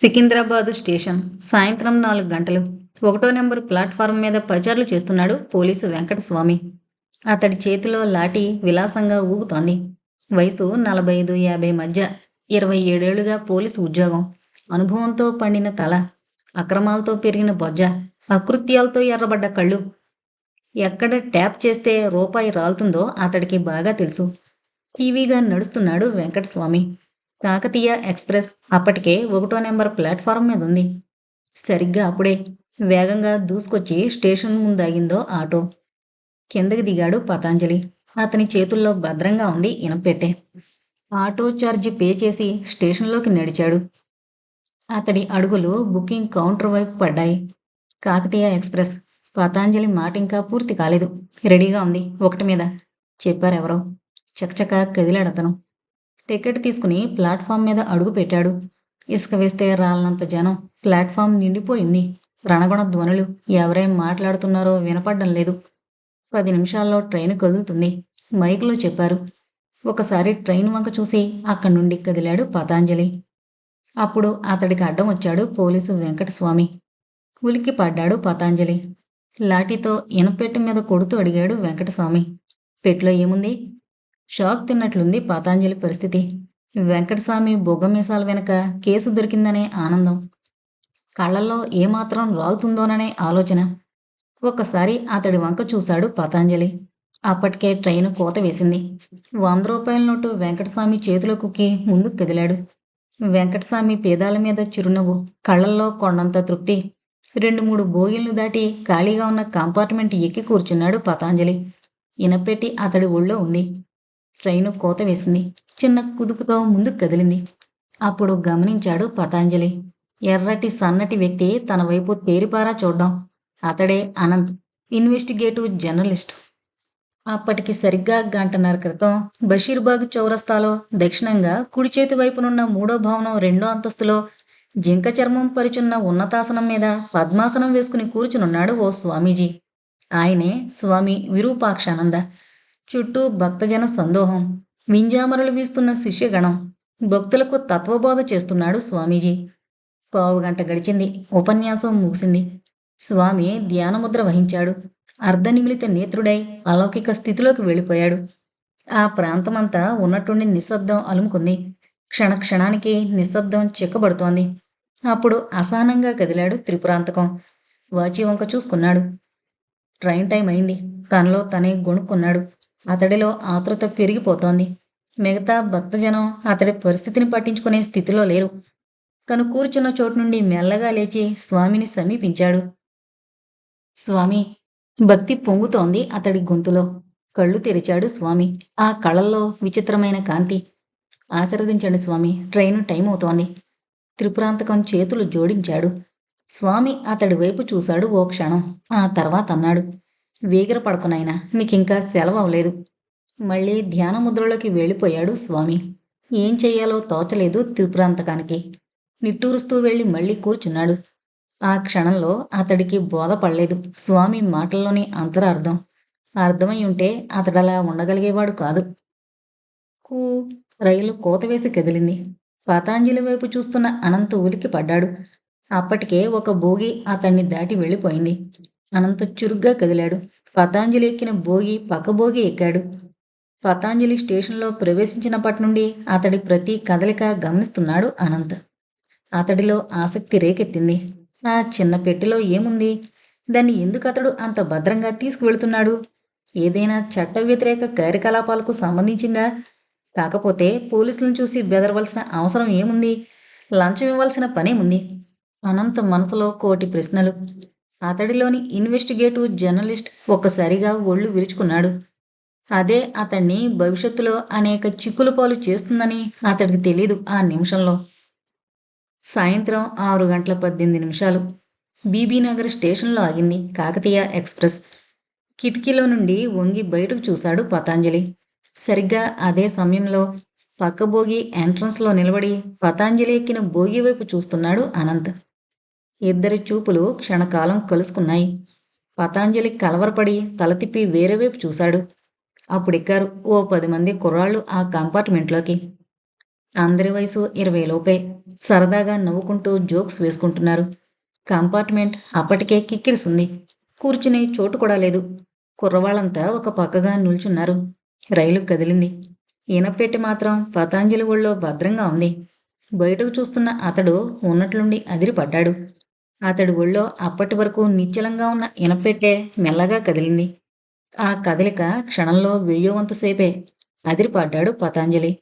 Secunderabad station సాయంత్రం నాలుగు గంటలు. ఒకటో నెంబర్ ప్లాట్ఫారం మీద పచారులు చేస్తున్నాడు పోలీసు వెంకటస్వామి. అతడి చేతిలో లాఠీ విలాసంగా ఊగుతోంది. వయసు నలభై ఐదు యాభై మధ్య ఇరవై ఏడేళ్ళుగా పోలీసు ఉద్యోగం. అనుభవంతో పండిన తల అక్రమాలతో పెరిగిన బొజ్జ అకృత్యాలతో ఎర్రబడ్డ కళ్ళు. ఎక్కడ ట్యాప్ చేస్తే రూపాయి రాలుతుందో అతడికి బాగా తెలుసు. టీవీగా నడుస్తున్నాడు వెంకటస్వామి. కాకతీయ ఎక్స్ప్రెస్ అప్పటికే ఒకటో నెంబర్ ప్లాట్ఫారం మీద ఉంది. సరిగ్గా అప్పుడే వేగంగా దూసుకొచ్చి స్టేషన్ ముందాగిందో ఆటో. కిందకి దిగాడు పతాంజలి. అతని చేతుల్లో భద్రంగా ఉంది ఇనపెట్టే ఆటో ఛార్జ్ పే చేసి స్టేషన్లోకి నడిచాడు. అతడి అడుగులు బుకింగ్ కౌంటర్ వైపు పడ్డాయి. కాకతీయ ఎక్స్ప్రెస్ పతాంజలి మాట ఇంకా పూర్తి కాలేదు. రెడీగా ఉంది. ఒకటి మీద చెప్పారెవరో. చకచక కదిలాడతను. టికెట్ తీసుకుని ప్లాట్ఫామ్ మీద అడుగు పెట్టాడు. ఇసుక వేస్తే రాలనంత జనం ప్లాట్ఫామ్ నిండిపోయింది. రణగుణ ధ్వనులు ఎవరేం మాట్లాడుతున్నారో వినపడడం లేదు. పది నిమిషాల్లో ట్రైన్ కదులుతుంది. మైకులో చెప్పారు. ఒకసారి ట్రైన్ వంక చూసి అక్కడి నుండి కదిలాడు పతాంజలి. అప్పుడు అతడికి అడ్డం వచ్చాడు పోలీసు వెంకటస్వామి. ఉలిక్కి పడ్డాడు పతాంజలి. లాఠీతో ఇనపెట్టె మీద కొడుతూ అడిగాడు వెంకటస్వామి. పెట్లో ఏముంది? షాక్ తిన్నట్లుంది పతాంజలి పరిస్థితి. వెంకటస్వామి బొగ్గమీసాల వెనక కేసు దొరికిందనే ఆనందం. కళ్ళల్లో ఏమాత్రం రాగుతుందోననే ఆలోచన. ఒక్కసారి అతడి వంక చూశాడు పతాంజలి. అప్పటికే ట్రైన్ కోత వేసింది. వంద రూపాయల నోటు వెంకటస్వామి చేతిలో కుక్కి ముందుకు కదిలాడు. వెంకటస్వామి పేదాల మీద చిరునవ్వు కళ్ళల్లో కొండంత తృప్తి. రెండు మూడు బోగిల్ని దాటి ఖాళీగా ఉన్న కంపార్ట్మెంట్ ఎక్కి కూర్చున్నాడు పతాంజలి. ఇనపెట్టి అతడి ఒళ్ళో ఉంది. ట్రైను కోత వేసింది. చిన్న కుదుపుతో ముందుకు కదిలింది. అప్పుడు గమనించాడు పతాంజలి. ఎర్రటి సన్నటి వ్యక్తి తన వైపు తేరిపారా చూడ్డం. అతడే అనంత్ ఇన్వెస్టిగేటివ్ జర్నలిస్ట్. అప్పటికి సరిగ్గా గంటన్నర క్రితం బషీర్బాగ్ చౌరస్తాలో దక్షిణంగా కుడి చేతి వైపునున్న మూడో భవనం రెండో అంతస్తులో జింక చర్మం పరిచున్న ఉన్నతాసనం మీద పద్మాసనం వేసుకుని కూర్చునున్నాడు ఓ స్వామీజీ. ఆయనే స్వామి విరూపాక్షానంద. చుట్టూ భక్తజన సందోహం వింజామరలు వీస్తున్న శిష్యగణం భక్తులకు తత్వబోధ చేస్తున్నాడు స్వామీజీ. పావుగంట గడిచింది ఉపన్యాసం ముగిసింది. స్వామి ధ్యానముద్ర వహించాడు. అర్ధనిమిళిత నేత్రుడై అలౌకిక స్థితిలోకి వెళ్ళిపోయాడు. ఆ ప్రాంతమంతా ఉన్నట్టుండి నిశ్శబ్దం అలుముకుంది. క్షణక్షణానికి నిశ్శబ్దం చిక్కబడుతోంది. అప్పుడు అసహనంగా కదిలాడు త్రిపురాంతకం. వాచి వంక చూసుకున్నాడు. ట్రైన్ టైం అయింది. తనలో తనే గొణుక్కున్నాడు. అతడిలో ఆతృత పెరిగిపోతోంది. మిగతా భక్తజనం అతడి పరిస్థితిని పట్టించుకునే స్థితిలో లేరు. తను కూర్చున్న చోటు నుండి మెల్లగా లేచి స్వామిని సమీపించాడు. స్వామి భక్తి పొంగుతోంది అతడి గొంతులో. కళ్ళు తెరిచాడు స్వామి. ఆ కళ్ళల్లో విచిత్రమైన కాంతి. ఆశీర్వదించండి స్వామి. ట్రైను టైం అవుతోంది. త్రిపురాంతకం చేతులు జోడించాడు. స్వామి అతడి వైపు చూశాడు ఓ క్షణం. ఆ తర్వాత అన్నాడు. వేగిర పడుకునైనా నీకింకా సెలవు అవ్వలేదు మళ్ళీ ధ్యాన ముద్రలోకి వెళ్ళిపోయాడు స్వామి. ఏం చెయ్యాలో తోచలేదు త్రిపురాంతకానికి. నిట్టూరుస్తూ వెళ్ళి మళ్ళీ కూర్చున్నాడు. ఆ క్షణంలో అతడికి బోధపడలేదు. స్వామి మాటల్లోని అంతరార్థం. అర్థమై ఉంటే అతడలా ఉండగలిగేవాడు కాదు. కూ రైలు కోతవేసి కదిలింది. పతాంజలి వైపు చూస్తున్న అనంత ఉలికి పడ్డాడు అప్పటికే ఒక భోగి అతన్ని దాటి వెళ్ళిపోయింది. అనంత చురుగ్గా కదిలాడు. పతాంజలి ఎక్కిన భోగి పక్కభోగి ఎక్కాడు. పతాంజలి స్టేషన్లో ప్రవేశించినప్పటి నుండి అతడి ప్రతి కదలిక గమనిస్తున్నాడు అనంత్. అతడిలో ఆసక్తి రేకెత్తింది. ఆ చిన్న పెట్టెలో ఏముంది? దాన్ని ఎందుకు అతడు అంత భద్రంగా తీసుకువెళుతున్నాడు? ఏదైనా చట్ట వ్యతిరేక కార్యకలాపాలకు సంబంధించిందా? కాకపోతే పోలీసులను చూసి బెదరవలసిన అవసరం ఏముంది? లంచం ఇవ్వాల్సిన పనేముంది? అనంత మనసులో కోటి ప్రశ్నలు. అతడిలోని ఇన్వెస్టిగేటివ్ జర్నలిస్ట్ ఒక్కసారిగా ఒళ్ళు విరుచుకున్నాడు. అదే అతన్ని భవిష్యత్తులో అనేక చిక్కులు పాలు చేస్తుందని అతడికి తెలియదు ఆ నిమిషంలో. సాయంత్రం ఆరు గంటల పద్దెనిమిది నిమిషాలు. బీబీనగర్ స్టేషన్లో ఆగింది కాకతీయ ఎక్స్ప్రెస్. కిటికీలో నుండి వంగి బయటకు చూశాడు పతాంజలి. సరిగ్గా అదే సమయంలో పక్క బోగి ఎంట్రన్స్లో నిలబడి పతాంజలి ఎక్కిన బోగి వైపు చూస్తున్నాడు అనంత్. ఇద్దరి చూపులు క్షణకాలం కలుసుకున్నాయి. పతాంజలి కలవరపడి తల తిప్పి వేరే వైపు చూశాడు. అప్పుడెక్కారు ఓ పది మంది కుర్రాళ్ళు ఆ కంపార్ట్మెంట్లోకి. అందరి వయసు ఇరవై లోపే. సరదాగా నవ్వుకుంటూ జోక్స్ వేసుకుంటున్నారు. కంపార్ట్మెంట్ అప్పటికే కిక్కిరిసింది. కూర్చునే చోటు కూడా లేదు. కుర్రవాళ్ళంతా ఒక పక్కగా నిల్చున్నారు. రైలు కదిలింది. ఈనపెట్టి మాత్రం పతాంజలి ఒళ్ళో భద్రంగా ఉంది. బయటకు చూస్తున్న అతడు ఉన్నట్లుండి అదిరిపడ్డాడు. అతడి ఒళ్ళో అప్పటి వరకు నిశ్చలంగా ఉన్న ఇనపెట్టే మెల్లగా కదిలింది. ఆ కదలిక క్షణంలో వెయ్యో అదిరిపడ్డాడు పతాంజలి.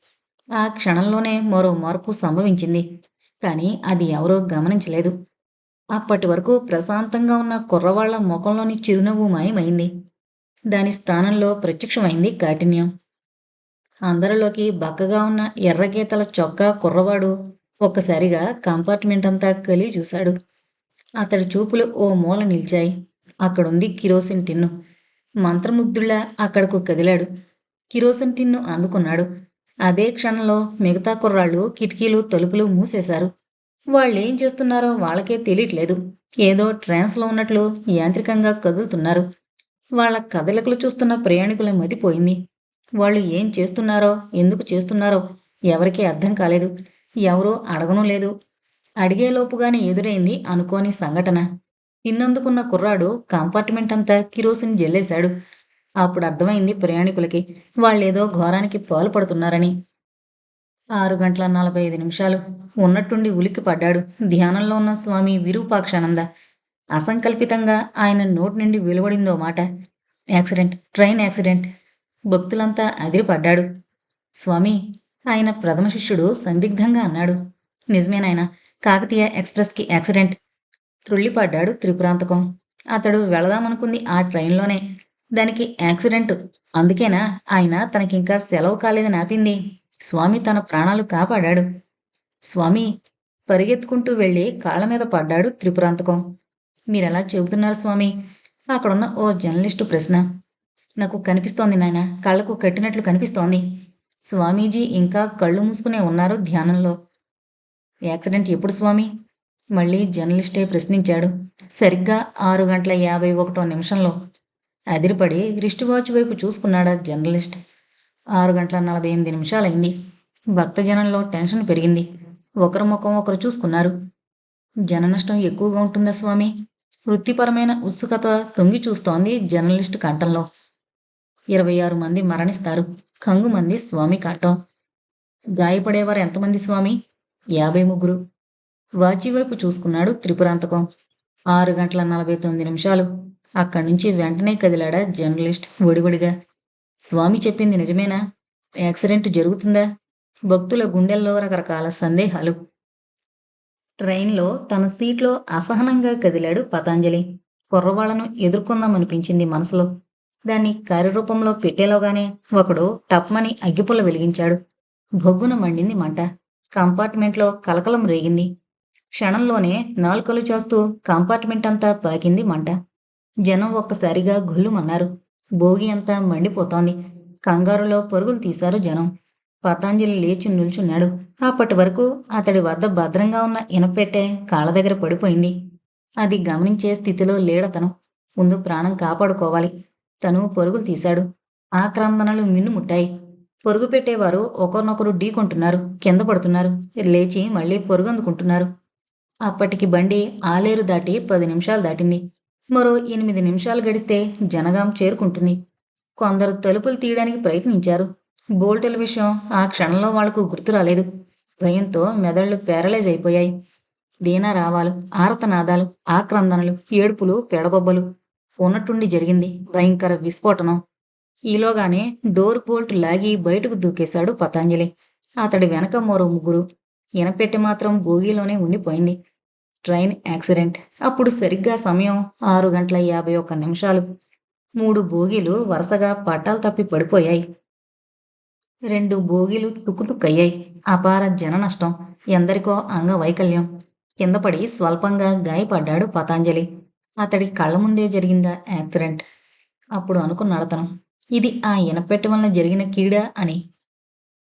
ఆ క్షణంలోనే మరో మార్పు సంభవించింది. కానీ అది ఎవరూ గమనించలేదు. అప్పటి వరకు ప్రశాంతంగా ఉన్న కుర్రవాళ్ళ ముఖంలోని చిరునవ్వు మాయమైంది. దాని స్థానంలో ప్రత్యక్షమైంది కాఠిన్యం. అందరిలోకి బక్కగా ఉన్న ఎర్రగీతల చొక్కా కుర్రవాడు ఒక్కసారిగా కంపార్ట్మెంట్ అంతా కలిగి చూశాడు. అతడి చూపులు ఓ మూల నిలిచాయి. అక్కడుంది కిరోసిన్ టిన్ను. మంత్రముగ్ధుల్లా అక్కడకు కదిలాడు. కిరోసిన్ టిన్ను అందుకున్నాడు. అదే క్షణంలో మిగతా కుర్రాళ్ళు కిటికీలు తలుపులు మూసేశారు. వాళ్ళేం చేస్తున్నారో వాళ్ళకే తెలియట్లేదు. ఏదో ట్రాన్స్లో ఉన్నట్లు యాంత్రికంగా కదులుతున్నారు. వాళ్ళ కదలికలు చూస్తున్న ప్రయాణికుల మతిపోయింది వాళ్ళు ఏం చేస్తున్నారో ఎందుకు చేస్తున్నారో ఎవరికీ అర్థం కాలేదు. ఎవరూ అడగనూ లేదు. అడిగేలోపుగానే ఎదురైంది అనుకోని సంఘటన. ఇన్నందుకున్న కుర్రాడు కంపార్ట్మెంట్ అంతా కిరోసిన్ జల్లేశాడు. అప్పుడు అర్థమైంది ప్రయాణికులకి వాళ్ళేదో ఘోరానికి పాల్పడుతున్నారని ఆరు గంటల నలభై ఐదు నిమిషాలు ఉన్నట్టుండి ఉలిక్కి పడ్డాడు ధ్యానంలో ఉన్న స్వామి విరూపాక్షానంద. అసంకల్పితంగా ఆయన నోటి నుండి వెలువడిందో మాట. Accident train accident. భక్తులంతా అదిరిపడ్డాడు. స్వామి ఆయన ప్రథమ శిష్యుడు సందిగ్ధంగా అన్నాడు. నిజమేనాయన? కాకతీయ ఎక్స్ప్రెస్కి యాక్సిడెంట్. త్రుళ్ళిపడ్డాడు త్రిపురాంతకం. అతడు వెళదామనుకుంది ఆ ట్రైన్లోనే. దానికి యాక్సిడెంట్. అందుకేనా? ఆయన తనకింకా సెలవు కాలేదని ఆపింది. స్వామి తన ప్రాణాలు కాపాడాడు. స్వామి పరిగెత్తుకుంటూ వెళ్ళి కాళ్ళ మీద పడ్డాడు త్రిపురాంతకం. మీరెలా చెబుతున్నారు స్వామి? అక్కడున్న ఓ జర్నలిస్టు ప్రశ్న. నాకు కనిపిస్తోంది నాయన. కళ్ళకు కట్టినట్లు కనిపిస్తోంది. స్వామీజీ ఇంకా కళ్ళు మూసుకునే ఉన్నారు ధ్యానంలో. యాక్సిడెంట్ ఎప్పుడు స్వామి? మళ్ళీ జర్నలిస్టే ప్రశ్నించాడు. సరిగ్గా ఆరు గంటల యాభై ఒకటో నిమిషంలో. అదిరిపడి రిస్ట్ వాచ్ వైపు చూసుకున్నాడా జర్నలిస్ట్. ఆరు గంటల నలభై ఎనిమిది నిమిషాలైంది. భక్తజనంలో టెన్షన్ పెరిగింది. ఒకరి ముఖం ఒకరు చూసుకున్నారు. జన నష్టం ఎక్కువగా ఉంటుందా స్వామి? వృత్తిపరమైన ఉత్సుకత తొంగి చూస్తోంది జర్నలిస్ట్ కంఠంలో. ఇరవై ఆరు మంది మరణిస్తారు. కంగు మంది స్వామి కాటం. గాయపడేవారు ఎంతమంది స్వామి? యాభై ముగ్గురు. వాచి వైపు చూసుకున్నాడు త్రిపురాంతకం. ఆరు గంటల నలభై తొమ్మిది నిమిషాలు. అక్కడి నుంచి వెంటనే కదిలాడా జర్నలిస్ట్ ఒడివడిగా. స్వామి చెప్పింది నిజమేనా? యాక్సిడెంట్ జరుగుతుందా? భక్తుల గుండెల్లో రకరకాల సందేహాలు. ట్రైన్లో తన సీట్లో అసహనంగా కదిలాడు పతాంజలి. కుర్రవాళ్ళను ఎదుర్కొందామనిపించింది మనసులో. దాన్ని కార్యరూపంలో పెట్టేలోగానే ఒకడు టప్మని అగ్గిపుల్ల వెలిగించాడు. బొగ్గున మండింది మంట. కంపార్ట్మెంట్లో కలకలం రేగింది. క్షణంలోనే నాలుకలు చేస్తూ కంపార్ట్మెంట్ అంతా పాకింది మంట. జనం ఒక్కసారిగా గుల్లుమన్నారు. భోగి అంతా మండిపోతోంది. కంగారులో పరుగులు తీశారు జనం. పతాంజలి లేచి నిల్చున్నాడు. అప్పటి వరకు అతడి వద్ద భద్రంగా ఉన్న ఇనపెట్టే కాళ్ళ దగ్గర పడిపోయింది. అది గమనించే స్థితిలో లేడతను ముందు ప్రాణం కాపాడుకోవాలి. తను పరుగులు తీశాడు. ఆక్రందనలు మిన్నుముట్టాయి. పొరుగు పెట్టేవారు ఒకరినొకరు ఢీకొంటున్నారు కింద పడుతున్నారు లేచి మళ్ళీ పొరుగు అందుకుంటున్నారు అప్పటికి బండి ఆలేరు దాటి పది నిమిషాలు దాటింది. మరో ఎనిమిది నిమిషాలు గడిస్తే జనగాం చేరుకుంటుంది. కొందరు తలుపులు తీయడానికి ప్రయత్నించారు. బోల్టెల విషయం ఆ క్షణంలో వాళ్ళకు గుర్తు రాలేదు. భయంతో మెదళ్ళు ప్యారలైజ్ అయిపోయాయి. దీనా రావాలు ఆరతనాదాలు ఆక్రందనలు ఏడుపులు పెడబొబ్బలు ఉన్నట్టుండి జరిగింది భయంకర విస్ఫోటనం. ఈలోగానే డోర్ బోల్ట్ లాగి బయటకు దూకేశాడు పతాంజలి. అతడి వెనక మరో ముగ్గురు. ఇనపెట్టి మాత్రం భోగిలోనే ఉండిపోయింది. Train accident. అప్పుడు సరిగ్గా సమయం ఆరు గంటల యాభై ఒక్క నిమిషాలు. మూడు బోగీలు వరుసగా పట్టాలు తప్పి పడిపోయాయి. రెండు బోగీలు తుక్కుతుక్కయ్యాయి అపార జన నష్టం. ఎందరికో అంగవైకల్యం కింద పడి స్వల్పంగా గాయపడ్డాడు పతాంజలి. అతడి కళ్ళ ముందే జరిగిందా యాక్సిడెంట్? అప్పుడు అనుకున్నాడతను. ఇది ఆ ఇనపెట్టి వలన జరిగిన కీడ అని.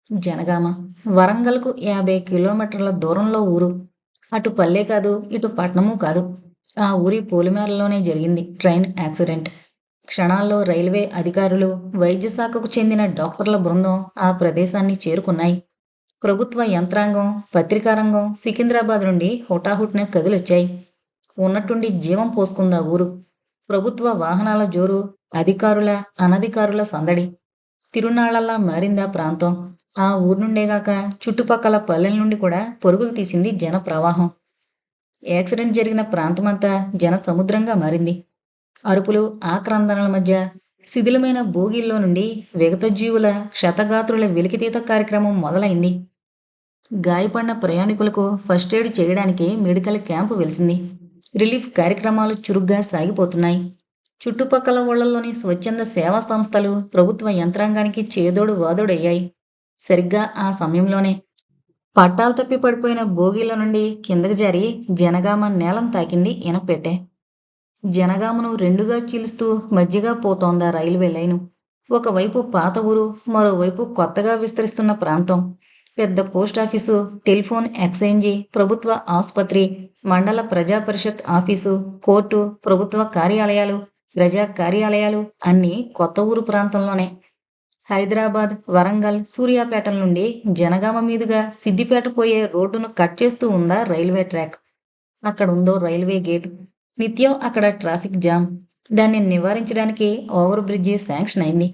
జనగామ వరంగల్కు యాభై కిలోమీటర్ల దూరంలో ఊరు. అటు పల్లె కాదు ఇటు పట్నము కాదు. ఆ ఊరి పోలిమేరలోనే జరిగింది ట్రైన్ యాక్సిడెంట్. క్షణాల్లో రైల్వే అధికారులు వైద్య శాఖకు చెందిన డాక్టర్ల బృందం ఆ ప్రదేశాన్ని చేరుకున్నాయి. ప్రభుత్వ యంత్రాంగం పత్రికా రంగం సికింద్రాబాద్ నుండి హుటాహుటిన కదిలొచ్చాయి. ఉన్నట్టుండి జీవం పోసుకుందా ఊరు. ప్రభుత్వ వాహనాల జోరు అధికారుల అనధికారుల సందడి. తిరునాళ్ళలా మారిందా ప్రాంతం. ఆ ఊరు నుండేగాక చుట్టుపక్కల పల్లెల నుండి కూడా పరుగులు తీసింది జన ప్రవాహం యాక్సిడెంట్ జరిగిన ప్రాంతమంతా జన సముద్రంగా మారింది. అరుపులు ఆక్రందనల మధ్య శిథిలమైన భోగిల్లో నుండి విగతజీవుల క్షతగాత్రుల వెలికితీత కార్యక్రమం మొదలైంది. గాయపడిన ప్రయాణికులకు ఫస్ట్ ఎయిడ్ చేయడానికి మెడికల్ క్యాంపు వెలిసింది. రిలీఫ్ కార్యక్రమాలు చురుగ్గా సాగిపోతున్నాయి. చుట్టుపక్కల ఊళ్ళల్లోని స్వచ్ఛంద సేవా సంస్థలు ప్రభుత్వ యంత్రాంగానికి చేదోడు వాదోడయ్యాయి. సరిగ్గా ఆ సమయంలోనే పట్టాలు తప్పి పడిపోయిన బోగీల నుండి కిందకు జారి జనగామ నేలం తాకింది ఇనపెట్టే జనగామను రెండుగా చీలుస్తూ మధ్యగా పోతోందా రైల్వే లైను. ఒకవైపు పాత ఊరు మరోవైపు కొత్తగా విస్తరిస్తున్న ప్రాంతం. పెద్ద పోస్టాఫీసు టెలిఫోన్ ఎక్స్చేంజి ప్రభుత్వ ఆసుపత్రి మండల ప్రజా పరిషత్ ఆఫీసు కోర్టు ప్రభుత్వ కార్యాలయాలు ప్రజా కార్యాలయాలు అన్నీ కొత్త ఊరు ప్రాంతంలోనే. హైదరాబాద్ వరంగల్ సూర్యాపేటల నుండి జనగామ మీదుగా సిద్దిపేట పోయే రోడ్డును కట్ చేస్తూ ఉందా రైల్వే ట్రాక్? అక్కడ ఉందో రైల్వే గేటు. నిత్యం అక్కడ ట్రాఫిక్ జామ్. దాన్ని నివారించడానికి ఓవర్ బ్రిడ్జి శాంక్షన్ అయింది.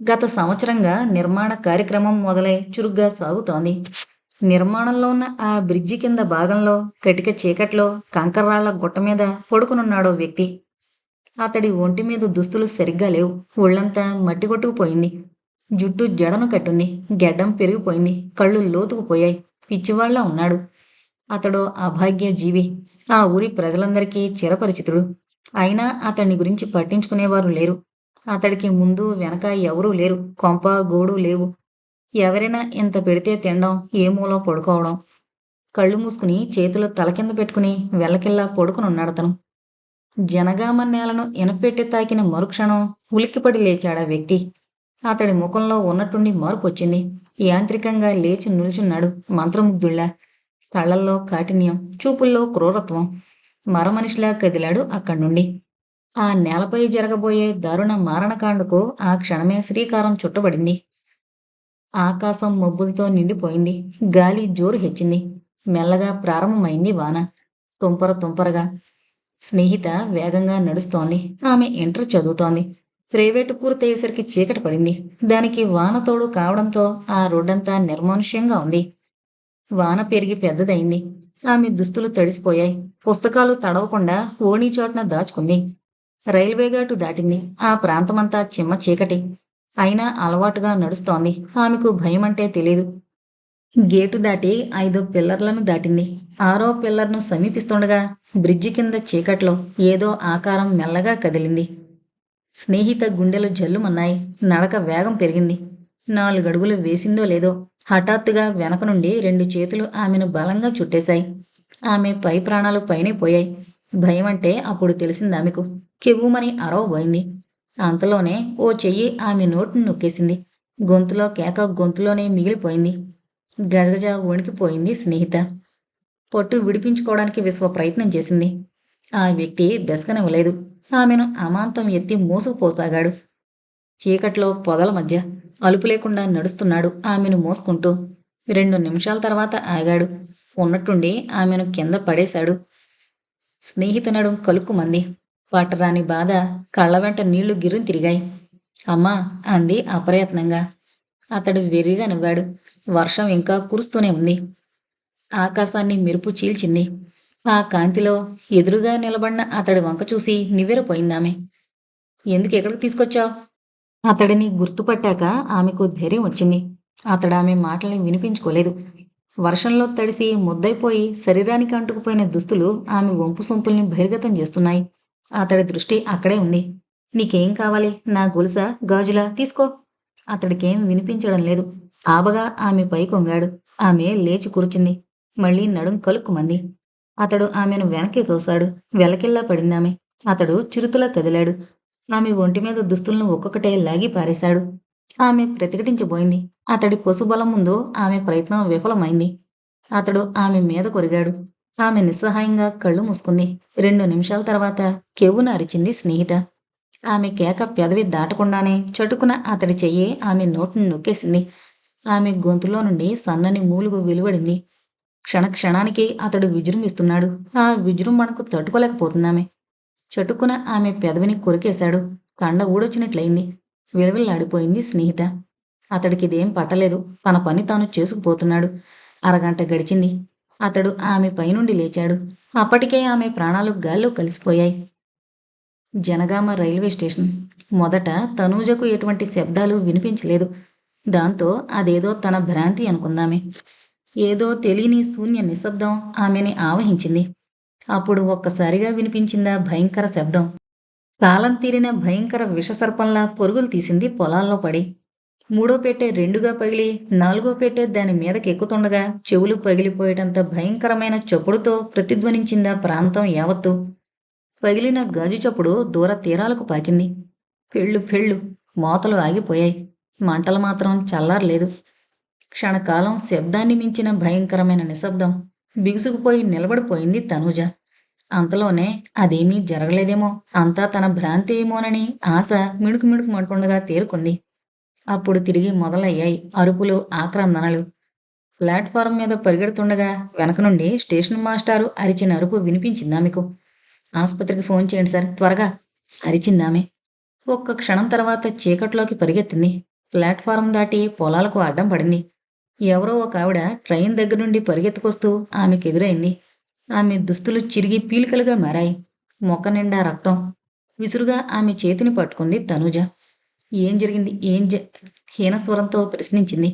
గత సంవత్సరంగా నిర్మాణ కార్యక్రమం మొదలై చురుగ్గా సాగుతోంది. నిర్మాణంలో ఉన్న ఆ బ్రిడ్జి కింద భాగంలో కటిక చీకట్లో కంకర్రాళ్ళ గుట్ట మీద పడుకునున్నాడో వ్యక్తి. అతడి ఒంటి మీద దుస్తులు సరిగ్గా లేవు. ఒళ్ళంతా మట్టి కొట్టుకుపోయింది. జుట్టు జడను కట్టుంది. గెడ్డం పెరిగిపోయింది. కళ్ళు లోతుకుపోయాయి. పిచ్చివాళ్ళా ఉన్నాడు. అతడు అభాగ్య జీవి. ఆ ఊరి ప్రజలందరికీ చిరపరిచితుడు. అయినా అతన్ని గురించి పట్టించుకునేవారు లేరు. అతడికి ముందు వెనక ఎవరూ లేరు. కొంప గోడు లేవు. ఎవరైనా ఇంత పెడితే తినడం ఏ మూలో పడుకోవడం? కళ్ళు మూసుకుని చేతులు తల కింద పెట్టుకుని వెళ్ళకిల్లా పడుకునున్నాడు అతను జనగామ నేలను ఇనపెట్టి తాకిన మరుక్షణం ఉలిక్కిపడి లేచాడా వ్యక్తి. అతడి ముఖంలో ఉన్నట్టుండి మార్పు వచ్చింది యాంత్రికంగా లేచి నిల్చున్నాడు మంత్రముగ్ధుళ్ళ కళ్ళల్లో కాఠిన్యం చూపుల్లో క్రూరత్వం. మరమనిషిలా కదిలాడు అక్కడి నుండి ఆ నేలపై జరగబోయే దారుణ మారణకాండకు ఆ క్షణమే శ్రీకారం చుట్టబడింది. ఆకాశం మబ్బులతో నిండిపోయింది. గాలి జోరు హెచ్చింది. మెల్లగా ప్రారంభమైంది వాన. తుంపర తుంపరగా స్నేహిత వేగంగా నడుస్తోంది. ఆమె ఇంటర్ చదువుతోంది. ప్రైవేటు పూర్తయ్యేసరికి చీకటి పడింది. దానికి వాన తోడు కావడంతో ఆ రోడ్డంతా నిర్మానుష్యంగా ఉంది. వాన పెరిగి పెద్దదైంది ఆమె దుస్తులు తడిసిపోయాయి. పుస్తకాలు తడవకుండా ఓణీ చోట్న దాచుకుంది. రైల్వే ఘాటు దాటింది. ఆ ప్రాంతమంతా చిమ్మ చీకటి. అయినా అలవాటుగా నడుస్తోంది. ఆమెకు భయం అంటే తెలీదు. గేటు దాటి ఐదు పిల్లర్లను దాటింది. ఆరో పిల్లర్ను సమీపిస్తుండగా బ్రిడ్జి కింద చీకట్లో ఏదో ఆకారం మెల్లగా కదిలింది. స్నేహిత గుండెలు జల్లుమన్నాయి. నడక వేగం పెరిగింది. నాలుగడుగులు వేసిందో లేదో హఠాత్తుగా వెనక నుండి రెండు చేతులు ఆమెను బలంగా చుట్టేశాయి. ఆమె పై ప్రాణాలు పైనే పోయాయి. భయం అంటే అప్పుడు తెలిసింది ఆమెకు. కెవ్వుమని అరవబోయింది అంతలోనే ఓ చెయ్యి ఆమె నోటిని నొక్కేసింది. గొంతులో కేక గొంతులోనే మిగిలిపోయింది. గజగజ వణికిపోయింది స్నేహిత. పొట్టు విడిపించుకోవడానికి విశ్వ ప్రయత్నం చేసింది. ఆ వ్యక్తి బెసకనివ్వలేదు. ఆమెను అమాంతం ఎత్తి మోసుకుపోసాగాడు. చీకట్లో పొదల మధ్య అలుపు లేకుండా నడుస్తున్నాడు ఆమెను మోసుకుంటూ. రెండు నిమిషాల తర్వాత ఆగాడు. ఉన్నట్టుండి ఆమెను కింద పడేశాడు. స్నేహితునడు కలుక్కుమంది పట్టరాని బాధ కళ్ళ వెంట నీళ్ళు గిరుని తిరిగాయి. అమ్మా అంది అప్రయత్నంగా. అతడు వెర్రిగా నవ్వాడు. వర్షం ఇంకా కురుస్తూనే ఉంది. ఆకాశాన్ని మెరుపు చీల్చింది. ఆ కాంతిలో ఎదురుగా నిలబడిన అతడి వంక చూసి నివ్వెరపోయిందామె. ఎందుకు ఎక్కడికి తీసుకొచ్చావు? అతడిని గుర్తుపట్టాక ఆమెకు ధైర్యం వచ్చింది. అతడు ఆమె మాటల్ని వినిపించుకోలేదు. వర్షంలో తడిసి ముద్దైపోయి శరీరానికి అంటుకుపోయిన దుస్తులు ఆమె వంపు సొంపుల్ని బహిర్గతం చేస్తున్నాయి. అతడి దృష్టి అక్కడే ఉంది. నీకేం కావాలి? నా గొలుస గాజులా తీసుకో. అతడికేం వినిపించడం లేదు. ఆబగా ఆమె పై కొంగాడు. ఆమె లేచి కూర్చుంది. మళ్ళీ నడుం కలుక్కుమంది. అతడు ఆమెను వెనక్కి తోశాడు. వెలకిల్లా పడిందామె. అతడు చిరుతులా కదిలాడు. ఆమె ఒంటి మీద దుస్తులను ఒక్కొక్కటే లాగి పారేశాడు. ఆమె ప్రతిఘటించబోయింది. అతడి పశుబలం ముందు ఆమె ప్రయత్నం విఫలమైంది. అతడు ఆమె మీద కొరిగాడు. ఆమె నిస్సహాయంగా కళ్ళు మూసుకుంది. రెండు నిమిషాల తర్వాత కెవ్వున అరిచింది స్నేహిత. ఆమె కేక పెదవి దాటకుండానే చటుకున అతడి చెయ్యి ఆమె నోటిని నొక్కేసింది. ఆమె గొంతులో నుండి సన్నని మూలుగు వెలువడింది. క్షణ క్షణానికి అతడు విజృంభిస్తున్నాడు ఆ విజృంభణకు తట్టుకోలేకపోతున్నామే. చటుక్కున ఆమె పెదవిని కొరికేశాడు. కండ ఊడొచ్చినట్లయింది. విలవిల్లాడిపోయింది స్నేహిత. అతడికి ఇదేం పట్టలేదు. తన పని తాను చేసుకుపోతున్నాడు. అరగంట గడిచింది. అతడు ఆమె పైనుండి లేచాడు. అప్పటికే ఆమె ప్రాణాలు గాల్లో కలిసిపోయాయి. Janagama railway station. మొదట తనూజకు ఎటువంటి శబ్దాలు వినిపించలేదు. దాంతో అదేదో తన భ్రాంతి అనుకుందామే. ఏదో తెలియని శూన్య నిశ్శబ్దం ఆమెని ఆవహించింది. అప్పుడు ఒక్కసారిగా వినిపించిందా భయంకర శబ్దం. కాలం తీరిన భయంకర విషసర్పంలా పొరుగులు తీసింది పొలాల్లో పడి. మూడో పెట్టె రెండుగా పగిలి నాలుగో పెట్టె దాని మీదకి ఎక్కుతుండగా చెవులు పగిలిపోయేటంత భయంకరమైన చప్పుడుతో ప్రతిధ్వనించిందా ప్రాంతం యావత్తు. పగిలిన గాజు చప్పుడు దూర తీరాలకు పాకింది. పెళ్ళు పెళ్ళు మోతలు ఆగిపోయాయి. మంటలు మాత్రం చల్లారలేదు. క్షణకాలం శబ్దాన్ని మించిన భయంకరమైన నిశ్శబ్దం బిగుసుకుపోయి నిలబడిపోయింది తనూజ. అంతలోనే అదేమీ జరగలేదేమో అంతా తన భ్రాంతి ఏమోనని ఆశ మిణుకు మిణుకు మంటుండగా తేరుకుంది. అప్పుడు తిరిగి మొదలయ్యాయి అరుపులు ఆక్రందనలు. ప్లాట్ఫారం మీద పరిగెడుతుండగా వెనక నుండి స్టేషన్ మాస్టారు అరిచిన అరుపు వినిపించిందా మీకు? ఆసుపత్రికి ఫోన్ చేయండి సార్ త్వరగా అరిచిందామె. ఒక్క క్షణం తర్వాత చీకట్లోకి పరిగెత్తింది. ప్లాట్ఫారం దాటి పొలాలకు అడ్డం పడింది. ఎవరో ఒక ఆవిడ ట్రైన్ దగ్గర నుండి పరిగెత్తుకొస్తూ ఆమెకు ఎదురైంది ఆమె దుస్తులు చిరిగి పీలికలుగా మారాయి. మొక్క నిండా రక్తం. విసురుగా ఆమె చేతిని పట్టుకుంది తనూజ. ఏం జరిగింది? ఏం జ హీనస్వరంతో ప్రశ్నించింది.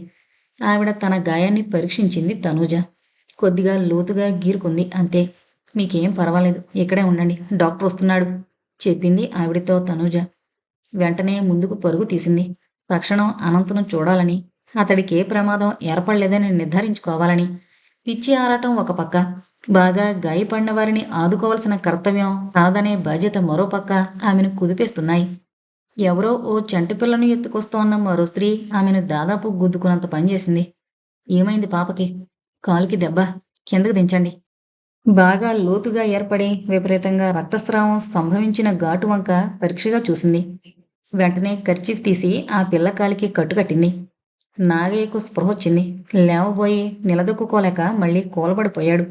ఆవిడ తన గాయాన్ని పరీక్షించింది తనూజ. కొద్దిగా లోతుగా గీరుకుంది. అంతే. మీకేం పర్వాలేదు. ఇక్కడే ఉండండి. డాక్టర్ వస్తున్నాడు. చెప్పింది ఆవిడతో తనూజ. వెంటనే ముందుకు పరుగు తీసింది. తక్షణం అనంతను చూడాలని అతడికి ఏ ప్రమాదం ఏర్పడలేదని నిర్ధారించుకోవాలని పిచ్చి ఆరాటం ఒక పక్క. బాగా గాయపడిన వారిని ఆదుకోవాల్సిన కర్తవ్యం తనదనే బాధ్యత మరో పక్క ఆమెను కుదిపేస్తున్నాయి. ఎవరో ఓ చంటి పిల్లను ఎత్తుకొస్తోన్న మరో స్త్రీ ఆమెను దాదాపు గుద్దుకున్నంత పనిచేసింది ఏమైంది పాపకి? కాలుకి దెబ్బ. కిందకు దించండి. బాగా లోతుగా ఏర్పడి విపరీతంగా రక్తస్రావం సంభవించిన ఘాటు వంక పరీక్షగా చూసింది. వెంటనే కర్చీఫ్ తీసి ఆ పిల్ల కాలికి కట్టుకట్టింది. నాగయ్యకు స్పృహ వచ్చింది. లేవబోయి నిలదొక్కుకోలేక మళ్ళీ కూలబడిపోయాడు.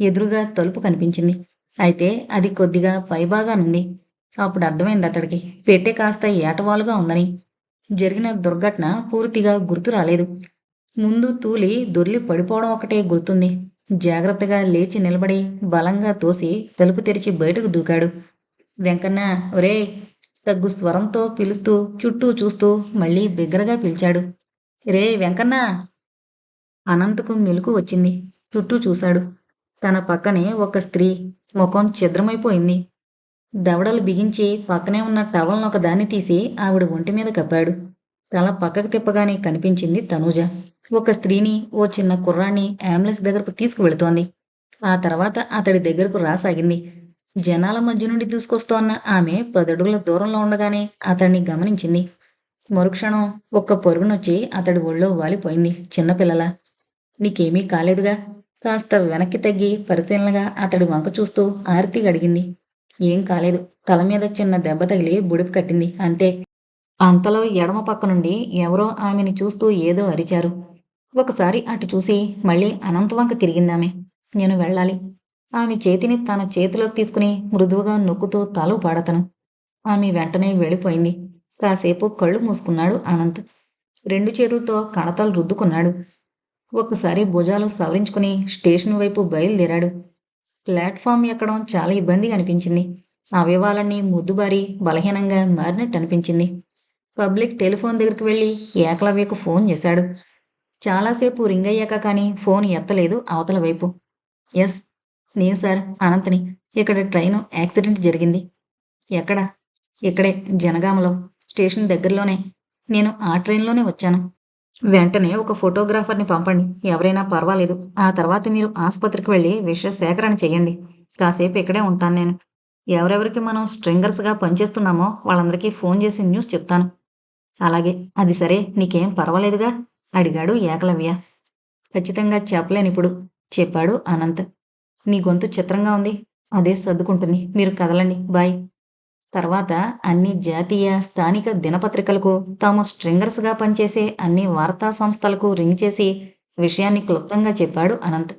ఎదురుగా తలుపు కనిపించింది. అయితే అది కొద్దిగా పైభాగానుంది. అప్పుడు అర్థమైంది అతడికి. పెట్టె కాస్త ఏటవాలుగా ఉందని. జరిగిన దుర్ఘటన పూర్తిగా గుర్తు రాలేదు. ముందు తూలి దొర్లి పడిపోవడం ఒకటే గుర్తుంది. జాగ్రత్తగా లేచి నిలబడి బలంగా తోసి తలుపు తెరిచి బయటకు దూకాడు. వెంకన్న ఒరే తగ్గు స్వరంతో పిలుస్తూ చుట్టూ చూస్తూ మళ్ళీ బిగ్గరగా పిలిచాడు. రే వెంకన్న! అనంతకు మెలకు వచ్చింది. చుట్టూ చూశాడు. తన పక్కనే ఒక స్త్రీ. ముఖం ఛిద్రమైపోయింది. దవడలు బిగించి పక్కనే ఉన్న టవల్ను ఒక దాన్ని తీసి ఆవిడ ఒంటి మీద కప్పాడు. తల పక్కకు తిప్పగానే కనిపించింది తనూజ. ఒక స్త్రీని ఓ చిన్న కుర్రాన్ని అంబులెన్స్ దగ్గరకు తీసుకువెళుతోంది. ఆ తర్వాత అతడి దగ్గరకు రాసాగింది. జనాల మధ్య నుండి దూసుకొస్తోన్న ఆమె పదడుగుల దూరంలో ఉండగానే అతడిని గమనించింది. మరుక్షణం ఒక్క పొరుగునొచ్చి అతడి ఒళ్ళో వాలిపోయింది చిన్నపిల్లల నీకేమీ కాలేదుగా? కాస్త వెనక్కి తగ్గి పరిశీలనగా అతడి వంక చూస్తూ ఆరతి అడిగింది. ఏం కాలేదు. తల మీద చిన్న దెబ్బ తగిలి బుడిపు కట్టింది. అంతే. అంతలో ఎడమ పక్క నుండి ఎవరో ఆమెని చూస్తూ ఏదో అరిచారు. ఒకసారి అటు చూసి మళ్ళీ అనంతవంక తిరిగిందామె. నేను వెళ్ళాలి. ఆమె చేతిని తన చేతిలోకి తీసుకుని మృదువుగా నొక్కుతూ తల పాడతను ఆమె వెంటనే వెళ్ళిపోయింది. కాసేపు కళ్ళు మూసుకున్నాడు అనంత్. రెండు చేతులతో కణతలు రుద్దుకున్నాడు. ఒకసారి భుజాలు సవరించుకుని స్టేషన్ వైపు బయలుదేరాడు. ప్లాట్ఫామ్ ఎక్కడం చాలా ఇబ్బందిగా అనిపించింది. అవయవాలన్నీ ముద్దుబారి బలహీనంగా మారినట్టు అనిపించింది. పబ్లిక్ టెలిఫోన్ దగ్గరికి వెళ్ళి ఏకలవ్యకు ఫోన్ చేశాడు. చాలాసేపు రింగ్ అయ్యాక కానీ ఫోన్ ఎత్తలేదు అవతల వైపు. ఎస్ నేను సార్ అనంతని. ఇక్కడ ట్రైను యాక్సిడెంట్ జరిగింది. ఎక్కడ? ఇక్కడే జనగామలో. స్టేషన్ దగ్గరలోనే. నేను ఆ ట్రైన్లోనే వచ్చాను. వెంటనే ఒక ఫోటోగ్రాఫర్ని పంపండి. ఎవరైనా పర్వాలేదు. ఆ తర్వాత మీరు ఆసుపత్రికి వెళ్ళి విషయ సేకరణ చేయండి. కాసేపు ఇక్కడే ఉంటాను నేను. ఎవరెవరికి మనం స్ట్రింగర్స్గా పనిచేస్తున్నామో వాళ్ళందరికీ ఫోన్ చేసి న్యూస్ చెప్తాను. అలాగే అది సరే నీకేం పర్వాలేదుగా? అడిగాడు ఏకలవ్య. ఖచ్చితంగా చెప్పలేను ఇప్పుడు చెప్పాడు అనంత్. నీ గొంతు చిత్రంగా ఉంది. అదే సర్దుకుంటుంది. మీరు కదలండి. బాయ్. తర్వాత అన్ని జాతీయ స్థానిక దినపత్రికలకు తాము స్ట్రింగర్స్గా పనిచేసే అన్ని వార్తా సంస్థలకు రింగ్ చేసి విషయాన్ని క్లుప్తంగా చెప్పాడు అనంత్.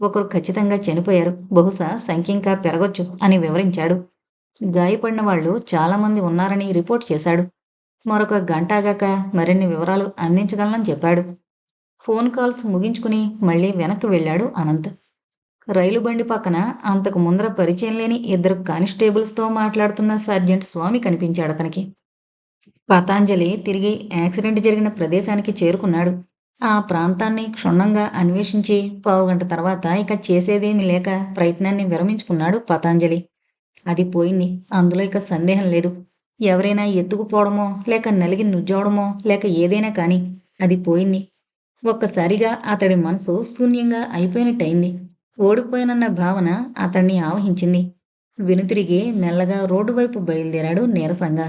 ఒకరు ఖచ్చితంగా చనిపోయారు బహుశా సంఖ్య ఇంకా పెరగొచ్చు అని వివరించాడు. గాయపడిన వాళ్ళు చాలామంది ఉన్నారని రిపోర్ట్ చేశాడు. మరొక గంటాగాక మరిన్ని వివరాలు అందించగలనని చెప్పాడు. ఫోన్ కాల్స్ ముగించుకుని మళ్ళీ వెనక్కి వెళ్ళాడు అనంత్. రైలు బండి పక్కన అంతకు ముందర పరిచయం లేని ఇద్దరు కానిస్టేబుల్స్తో మాట్లాడుతున్న సర్జెంట్ స్వామి కనిపించాడు అతనికి. పతాంజలి తిరిగి యాక్సిడెంట్ జరిగిన ప్రదేశానికి చేరుకున్నాడు. ఆ ప్రాంతాన్ని క్షుణ్ణంగా అన్వేషించి పావుగంట తర్వాత ఇక చేసేదేమీ లేక ప్రయత్నాన్ని విరమించుకున్నాడు పతాంజలి. అది పోయింది. అందులో ఇక సందేహం లేదు. ఎవరైనా ఎత్తుకుపోవడమో లేక నలిగి నుజ్జవడమో లేక ఏదైనా కానీ అది పోయింది. ఒక్కసారిగా అతడి మనసు శూన్యంగా అయిపోయినట్టయింది. ఓడిపోయానన్న భావన అతన్ని ఆవహించింది. వెనుతిరిగి మెల్లగా రోడ్డు వైపు బయలుదేరాడు నీరసంగా.